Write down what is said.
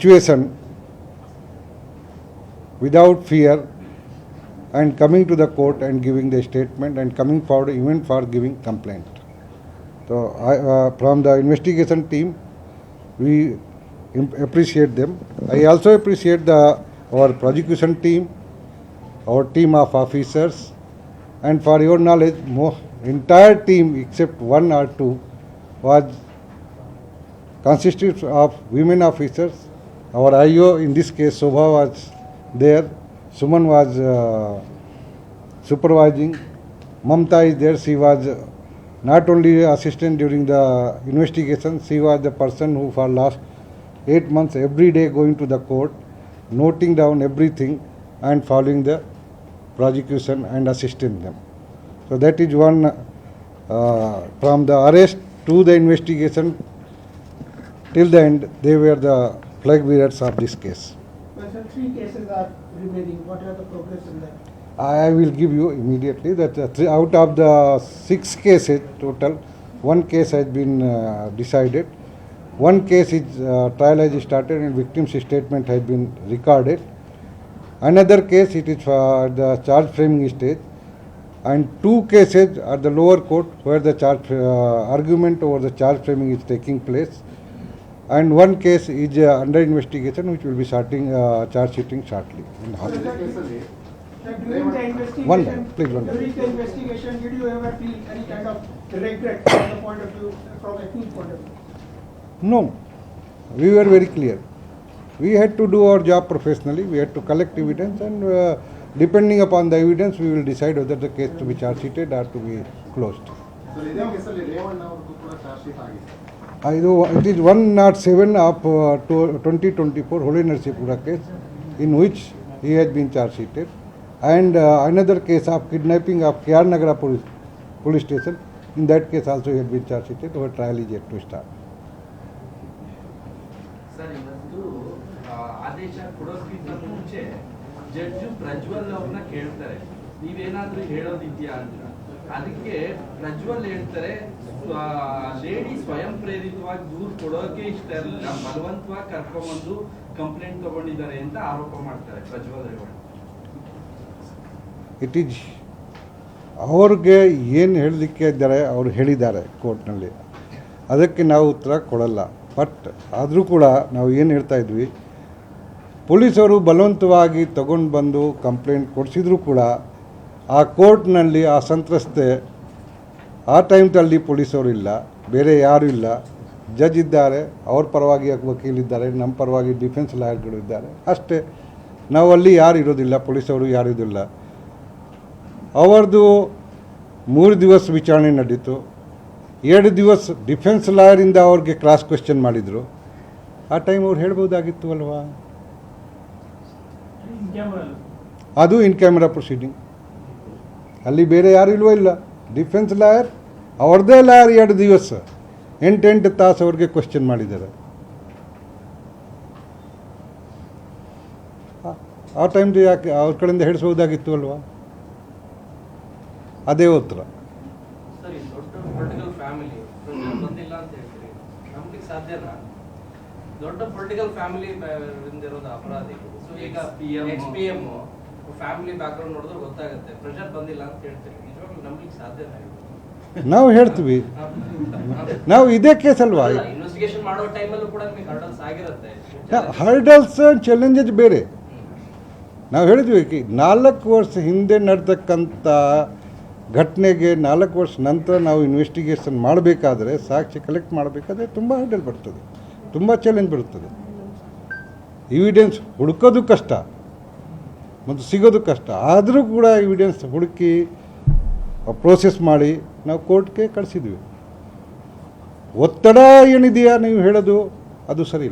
situation without fear and coming to the court and giving the statement and coming forward even for giving complaint. So I, uh, from the investigation team, we appreciate them. I also appreciate the our prosecution team, our team of officers, and for your knowledge, entire team except one or two was consisted of women officers. Our IO, in this case, Shobha was there. Suman was uh, supervising. Mamta is there. She was uh, not only assistant during the investigation, she was the person who for last eight months every day going to the court, noting down everything and following the prosecution and assisting them. So that is one uh, from the arrest to the investigation till the end, they were the flag bearers of this case. Well, sir, three cases are remaining. What are the progress in that? I will give you immediately that uh, three, out of the six cases total, one case has been uh, decided. One case is uh, trial has started and victim's statement has been recorded. Another case it is for the charge framing stage, and two cases at the lower court where the charge uh, argument over the charge framing is taking place. And one case is uh, under investigation, which will be starting uh, charge sheeting shortly. in So, sir, sir, during the investigation, One minute, please, one minute. during the investigation, did you ever feel any kind of regret from the point of view, from ethnic point of view? No, we were very clear. We had to do our job professionally, we had to collect evidence and uh, depending upon the evidence, we will decide whether the case to be charge sheeted or to be closed. Sir ಇದೇ charge Uh, it is one not seven of twenty twenty four Hole Narasipura case in which he has been charged sheeted and uh, another case of kidnapping of KR Nagara police, police station, in that case also he had been charge sheeted, our trial is yet to start. Sir ಇವತ್ತು ಆ, ಆದೇಶ ಕೊಡೋಕ್ಕಿಂತ ಮುಂಚೆ judge Prajwal ಅವ್ರನ್ನ ಕೇಳ್ತಾರೆ ನೀವೇನಾದ್ರೂ ಹೇಳೋದಿದ್ಯಾ ಅಂತ ಅದಕ್ಕೆ ಪ್ರಜ್ವಲ್ ಹೇಳ್ತಾರೆ ಲೇಡಿ ಸ್ವಯಂ ಪ್ರೇರಿತವಾಗಿ ದೂರು ಕೊಡೋಕೆ ಇಷ್ಟ ಇರಲಿಲ್ಲ ಬಲವಂತವಾಗಿ ಕರ್ಕೊಂಡ್ಬಂದು ಕಂಪ್ಲೇಂಟ್ ತಗೊಂಡಿದ್ದಾರೆ ಅಂತ ಆರೋಪ ಮಾಡ್ತಾರೆ ಪ್ರಜ್ವಲ್ ಇಟ್ ಈಸ್ ಅವ್ರಿಗೆ ಏನು ಹೇಳಲಿಕ್ಕೆ ಇದ್ದಾರೆ, ಅವರು ಹೇಳಿದ್ದಾರೆ ಕೋರ್ಟ್ನಲ್ಲಿ. ಅದಕ್ಕೆ ನಾವು ಉತ್ತರ ಕೊಡಲ್ಲ. ಬಟ್ ಆದರೂ ಕೂಡ ನಾವು ಏನು ಹೇಳ್ತಾ ಇದ್ವಿ, ಪೊಲೀಸರು ಬಲವಂತವಾಗಿ ತಗೊಂಡು ಬಂದು ಕಂಪ್ಲೇಂಟ್ ಕೊಡಿಸಿದ್ರು ಕೂಡ ಆ ಕೋರ್ಟ್ನಲ್ಲಿ ಆ ಸಂತ್ರಸ್ತೆ ಆ ಟೈಮ್ದಲ್ಲಿ ಪೊಲೀಸರು ಇಲ್ಲ ಬೇರೆ ಯಾರೂ ಇಲ್ಲ. ಜಜ್ ಇದ್ದಾರೆ ಅವ್ರ ಪರವಾಗಿ ವಕೀಲಿದ್ದಾರೆ ನಮ್ಮ ಪರವಾಗಿ ಡಿಫೆನ್ಸ್ ಲಾಯರ್ಗಳು ಇದ್ದಾರೆ. ಅಷ್ಟೇ ನಾವು ಅಲ್ಲಿ ಯಾರು ಇರೋದಿಲ್ಲ ಪೊಲೀಸವರು ಯಾರು ಇರೋದಿಲ್ಲ. ಅವರದು ಮೂರು ದಿವಸ ವಿಚಾರಣೆ ನಡೀತು. ಎರಡು ದಿವಸ ಡಿಫೆನ್ಸ್ ಲಾಯರಿಂದ ಅವ್ರಿಗೆ ಕ್ರಾಸ್ ಕ್ವೆಶ್ಚನ್ ಮಾಡಿದರು. ಆ ಟೈಮ್ ಅವ್ರು ಹೇಳ್ಬೋದಾಗಿತ್ತು ಅಲ್ವಾ? ಅದು ಇನ್ ಕ್ಯಾಮ್ರಾ ಪ್ರೊಸೀಡಿಂಗ್. ಅಲ್ಲಿ ಬೇರೆ ಯಾರು ಇಲ್ವೋ ಇಲ್ಲ. ಡಿಫೆನ್ಸ್ ಲಾಯರ್ ಅವ್ರದ್ದೇ ಲಾಯರ್ ಎರಡು ದಿವಸ. ಎಂಟೆಂಟು ತಾಸು ಅವ್ರಿಗೆ ಕ್ವಶನ್ ಮಾಡಿದ್ದಾರೆ. ಆ- ಟೈಮ್ ಟೈಮ್ದು ಯಾಕೆ ಅವ್ರ ಕಡೆಯಿಂದ ಹೇಳಿಸ್ಬೋದಾಗಿತ್ತು ಅಲ್ವಾ? ಅದೇ ಉತ್ತರ. ದೊಡ್ಡ ಪೊಲಿಟಿಕಲ್ ಫ್ಯಾಮಿಲಿ ಬಂದಿಲ್ಲ ಫ್ಯಾಮಿಲಿ ಬ್ಯಾಕ್ಗ್ರೌಂಡ್ ನೋಡಿದ್ರೆ ಗೊತ್ತಾಗುತ್ತೆ. ಪ್ರೆಷರ್ ಬಂದಿಲ್ಲ ಅಂತ ಹೇಳ್ತೀರಿ. ನಿಜವಾಗ್ಲೂ ನಂಬಲಿಕ್ಕೆ ಸಾಧ್ಯ ನಾವು ಹೇಳ್ತೀವಿ. ನಾವು ಇದೇ ಕೇಸ್ ಅಲ್ವಾ? ಇನ್ವೆಸ್ಟಿಗೇಷನ್ ಮಾಡೋ ಟೈಮಲ್ಲೂ ಕೂಡ ನಿಮಗೆ ಹರ್ಡಲ್ಸ್ ಆಗಿರುತ್ತೆ. ಹರ್ಡಲ್ಸ್ ಚಾಲೆಂಜಸ್ ಬೇರೆ. ನಾವು ಹೇಳಿದ್ವಿ ನಾಲ್ಕು ವರ್ಷ ಹಿಂದೆ ನಡೆದಕ್ಕಂಥ ಘಟನೆಗೆ ನಾಲ್ಕು ವರ್ಷ ನಂತರ ನಾವು ಇನ್ವೆಸ್ಟಿಗೇಷನ್ ಮಾಡಬೇಕಾದ್ರೆ ಸಾಕ್ಷಿ ಕಲೆಕ್ಟ್ ಮಾಡಬೇಕಾದ್ರೆ ತುಂಬ ಹರ್ಡಲ್ ಬರ್ತದೆ. ತುಂಬ ಚಾಲೆಂಜ್ ಬರುತ್ತದೆ. ಎವಿಡೆನ್ಸ್ ಹುಡುಕೋದು ಕಷ್ಟ. ಮತ್ತು ಸಿಗೋದು ಕಷ್ಟ. ಆದರೂ ಕೂಡ ಎವಿಡೆನ್ಸ್ ಹುಡುಕಿ ಪ್ರೋಸೆಸ್ ಮಾಡಿ ನಾವು ಕೋರ್ಟ್ಗೆ ಕಳಿಸಿದ್ವಿ. ಒತ್ತಡ ಏನಿದೆಯಾ ನೀವು ಹೇಳೋದು, ಅದು ಸರಿ